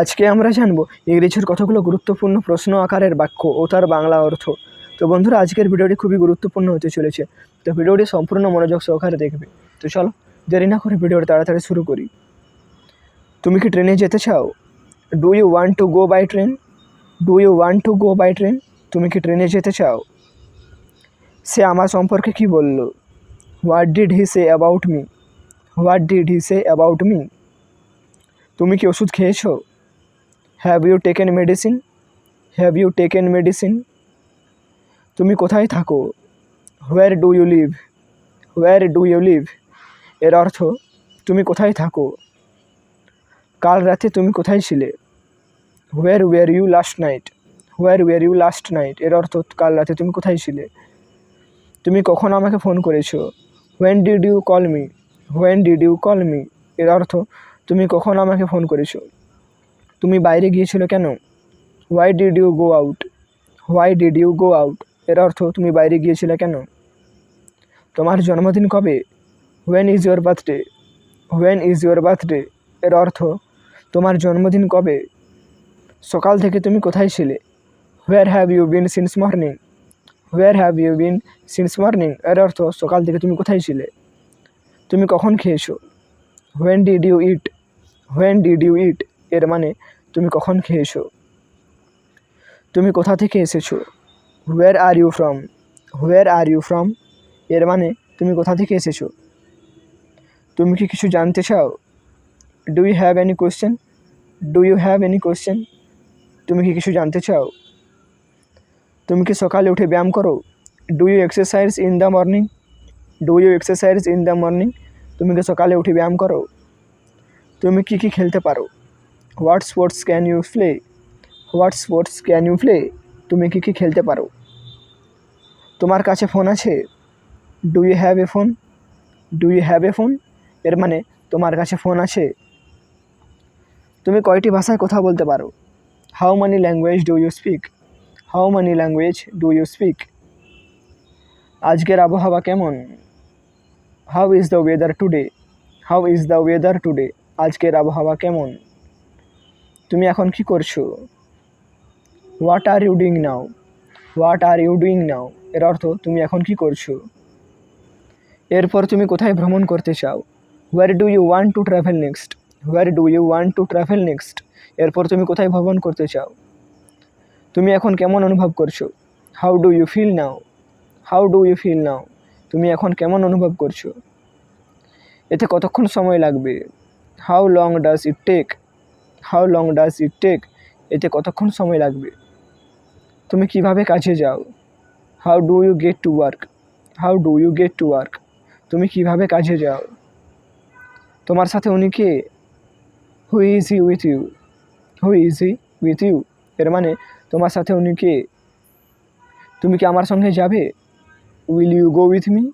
আজকে আমরা জানব ইংরেজির কতগুলো গুরুত্বপূর্ণ প্রশ্ন আকারের বাক্য ও তার বাংলা অর্থ। তো বন্ধুরা, আজকের ভিডিওটি খুবই গুরুত্বপূর্ণ হতে চলেছে। তো ভিডিওটি সম্পূর্ণ মনোযোগ সহকারে দেখবে। তো চলো, দেরি না করে ভিডিওটি তাড়াতাড়ি শুরু করি। তুমি কি ট্রেনে যেতে চাও? Do you want to go by train do you want to go by train তুমি কি ট্রেনে যেতে চাও? সে আমার সম্পর্কে কি বলল? What did he say about me what did he say about me তুমি কি ওষুধ খেয়েছো? Have you taken medicine have you taken medicine তুমি কোথায় থাকো? Where do you live where do you live এর অর্থ, তুমি কোথায় থাকো? কাল রাতে তুমি কোথায় ছিলে? Where were you last night where were you last night এর অর্থ, কাল রাতে তুমি কোথায় ছিলে? তুমি কখন আমাকে ফোন করেছ? When did you call me when did you call me এর অর্থ, তুমি কখন আমাকে ফোন করেছ? তুমি বাইরে গিয়েছিলে কেন? Why did you go out why did you go out এর অর্থ তুমি বাইরে গিয়েছিলে কেন? তোমার জন্মদিন কবে? When is your birthday when is your birthday এর অর্থ, তোমার জন্মদিন কবে? সকাল থেকে তুমি কোথায় ছিলে? Where have you been since morning where have you been since morning এর অর্থ, সকাল থেকে তুমি কোথায় ছিলে? তুমি কখন খেয়েছো? When did you eat when did you eat এর মানে তুমি কখন খেয়েছো? তুমি কোথা থেকে এসেছ? Where are you from where are you from এর মানে তুমি কোথা থেকে এসেছ? তুমি কি কিছু জানতে চাও? Do you have any question do you have any question তুমি কি কিছু জানতে চাও? তুমি কি সকালে উঠে ব্যায়াম করো? Do you exercise in the morning do you exercise in the morning তুমি কি সকালে উঠে ব্যায়াম করো? তুমি কি কি খেলতে পারো? What sports can you play what sports can you play তুমি কী কী খেলতে পারো? তোমার কাছে ফোন আছে? Do you have a phone do you have a phone এর মানে তোমার কাছে ফোন আছে? তুমি কয়টি ভাষায় কথা বলতে পারো? How many language do you speak how many language do you speak আজকের আবহাওয়া কেমন? How is the weather today how is the weather today আজকের আবহাওয়া কেমন? তুমি এখন কি করছ? What are you doing now what are you doing now এর অর্থ, তুমি এখন কি করছ? এরপর তুমি কোথায় ভ্রমণ করতে চাও? Where do you want to travel next where do you want to travel next এরপর তুমি কোথায় ভ্রমণ করতে চাও? তুমি এখন কেমন অনুভব করছ? How do you feel now how do you feel now তুমি এখন কেমন অনুভব করছ? এতে কতক্ষণ সময় লাগবে? How long does it take how long does it take? এতে কতক্ষণ সময় লাগবে? তুমি কীভাবে কাজে যাও? How do you get to work? How do you get to work? তুমি কীভাবে কাজে যাও? তোমার সাথে উনি কে? Who is he with you? Who is he with you? এর মানে তোমার সাথে উনি কে? তুমি কি আমার সঙ্গে যাবে? Will you go with me?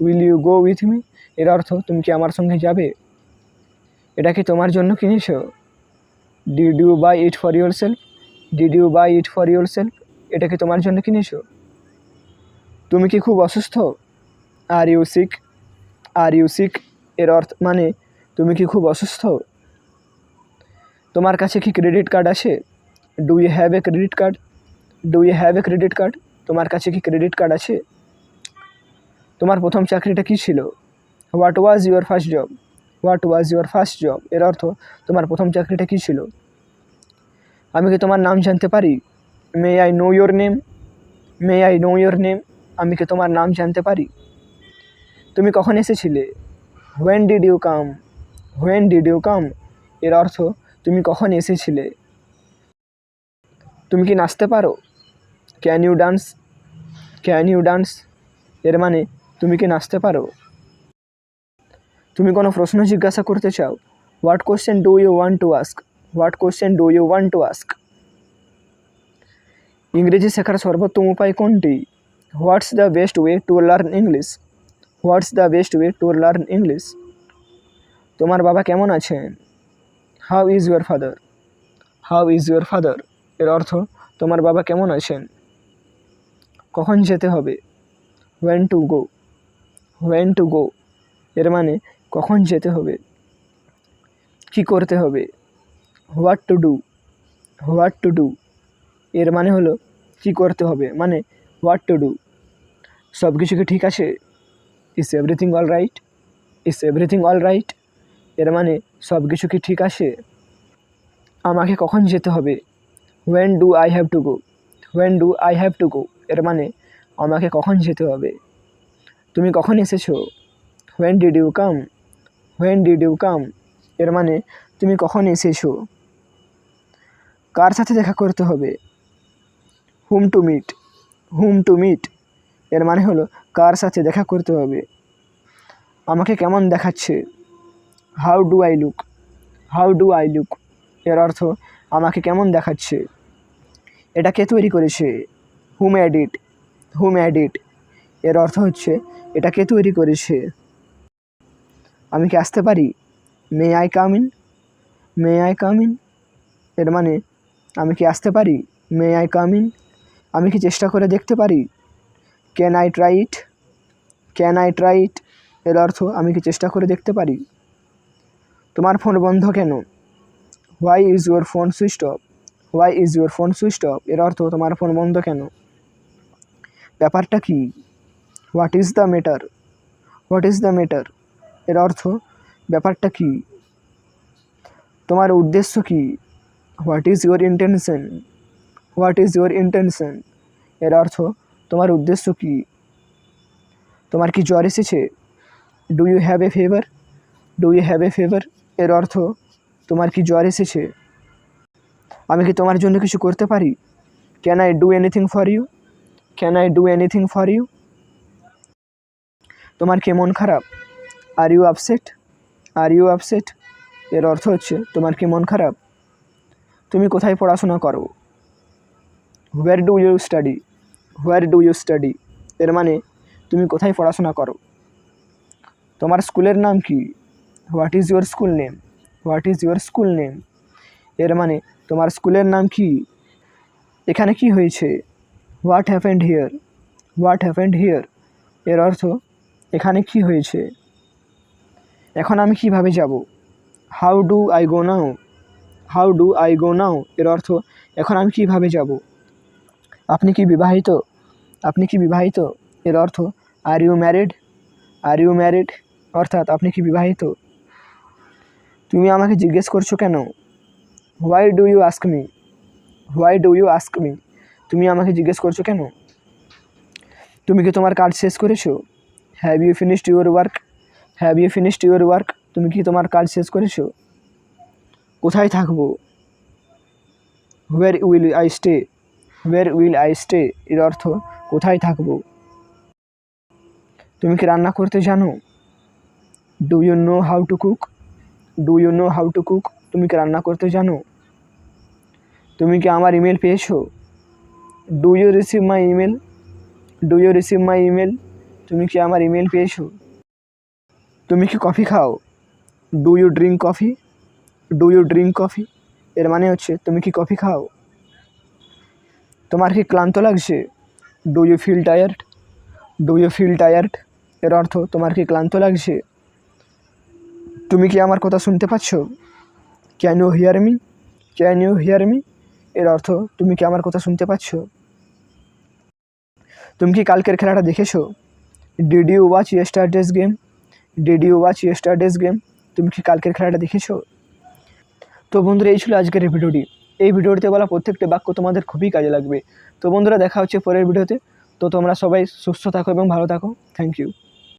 Will you go with me? এর অর্থ তুমি কি আমার সঙ্গে যাবে? এটা কি তোমার জন্য কিনেছো? Did you buy it for yourself did you buy it for yourself এটা কি তোমার জন্য কিনেছো? তুমি কি খুব অসুস্থ? Are you sick are you sick এর অর্থ মানে তুমি কি খুব অসুস্থ? তোমার কাছে কি ক্রেডিট কার্ড আছে? Do you have a credit card do you have a credit card তোমার কাছে কি ক্রেডিট কার্ড আছে? তোমার প্রথম চাকরিটা কী ছিল? What was your first job what was your first job এর অর্থ, তোমার প্রথম চাকরিটা কী ছিল? আমি কি তোমার নাম জানতে পারি? May I know your name may I know your name আমি কি তোমার নাম জানতে পারি? তুমি কখন এসেছিলে? When did you come when did you come এর অর্থ, তুমি কখন এসেছিলে? তুমি কি নাচতে পারো? Can you dance can you dance এর মানে তুমি কি নাচতে পারো? তুমি কোনো প্রশ্ন জিজ্ঞাসা করতে চাও? What question do you want to ask what question do you want to ask ইংরেজি শেখার সর্বোত্তম উপায় কোনটি? What's the best way to learn English what's the best way to learn English তোমার বাবা কেমন আছেন? How is your father how is your father এর অর্থ, তোমার বাবা কেমন আছেন? কখন যেতে হবে? When to go when to go এর মানে কখন যেতে হবে? কি করতে হবে? What to do? What to do? এর মানে হলো, কী করতে হবে? মানে হোয়াট টু ডু? সব কিছু কি ঠিক আছে? Is everything all right? Is everything all right? এর মানে সব কিছু কি ঠিক আছে? আমাকে কখন যেতে হবে? When do I have to go when do I have to go এর মানে আমাকে কখন যেতে হবে? তুমি কখন এসেছ? When did you come when did you come এর মানে তুমি কখন এসেছ? কার সাথে দেখা করতে হবে? Whom to meet whom to meet এর মানে হলো, কার সাথে দেখা করতে হবে? আমাকে কেমন দেখাচ্ছে? How do I look how do I look এর অর্থ, আমাকে কেমন দেখাচ্ছে? এটা কে তৈরি করেছে? হুম অ্যাডিট হুম অ্যাডিট এর অর্থ হচ্ছে, এটা কে তৈরি করেছে? আমি কি আসতে পারি? May I come in may I come in এর মানে আমি কি আসতে পারি? মে আই কাম ইন আমি কি চেষ্টা করে দেখতে পারি? Can I try it can I try it এর অর্থ, আমি কি চেষ্টা করে দেখতে পারি? তোমার ফোন বন্ধ কেন? Why is your phone switch off why is your phone switch off এর অর্থ, তোমার ফোন বন্ধ কেন? ব্যাপারটা কি? What is the matter what is the matter এর অর্থ, ব্যাপারটা কি? তোমার উদ্দেশ্য কি? What is your intention what is your intention এর অর্থ, তোমার উদ্দেশ্য কি? তোমার কি জ্বর এসেছে? Do you have a fever do you have a fever এর অর্থ, তোমার কি জ্বর এসেছে? আমি কি তোমার জন্য কিছু করতে পারি? Can I do anything for you can I do anything for you তোমার কি মন খারাপ? Are you upset are you upset এর অর্থ হচ্ছে, তোমার কি মন খারাপ? তুমি কোথায় পড়াশোনা করো? Where do you study where do you study এর মানে তুমি কোথায় পড়াশোনা করো? তোমার স্কুলের নাম কি? What is your school name what is your school name এর মানে তোমার স্কুলের নাম কি? এখানে কি হয়েছে? What happened here what happened here এর অর্থ, এখানে কি হয়েছে? এখন আমি কীভাবে যাব? How do I go now how do I go now এর অর্থ, এখন আমি কীভাবে যাব? আপনি কি বিবাহিত? আপনি কি বিবাহিত? এর অর্থ are you married are you married অর্থাৎ, আপনি কি বিবাহিত? তুমি আমাকে জিজ্ঞেস করছ কেন? Why do you ask me why do you ask me তুমি আমাকে জিজ্ঞেস করছ কেন? তুমি কি তোমার কাজ শেষ করেছ? Have you finished your work have you finished your work তুমি কি তোমার কাজ শেষ করেছ? কোথায় থাকব? Where will I stay where will I stay এর অর্থ, কোথায় থাকব? তুমি কি রান্না করতে জানো? Do you know how to cook do you know how to cook তুমি কি রান্না করতে জানো? তুমি কি আমার ইমেল পেয়েছ? Do you receive my email do you receive my email তুমি কি আমার ইমেল পেয়েছ? তুমি কি কফি খাও? Do you drink coffee do you drink coffee এর মানে হচ্ছে, তুমি কি কফি খাও? তোমার কি ক্লান্ত লাগছে? Do you feel tired do you feel tired এর অর্থ, তোমার কি ক্লান্ত লাগছে? তুমি কি আমার কথা শুনতে পাচ্ছ? Can you hear me can you hear me এর অর্থ, তুমি কি আমার কথা শুনতে পাচ্ছ? তুমি কি কালকের খেলাটা দেখেছ? Did you watch yesterday's game did you watch yesterday's game তুমি কি কালকের খেলাটা দেখেছ? তো বন্ধুরা, এই ছিল আজকের এই ভিডিওটি। এই ভিডিওটিতে বলা প্রত্যেকটা বাক্য তোমাদের খুবই কাজে লাগবে। তো বন্ধুরা, দেখা হচ্ছে পরের ভিডিওতে। তো তোমরা সবাই সুস্থ থাকো এবং ভালো থাকো। Thank you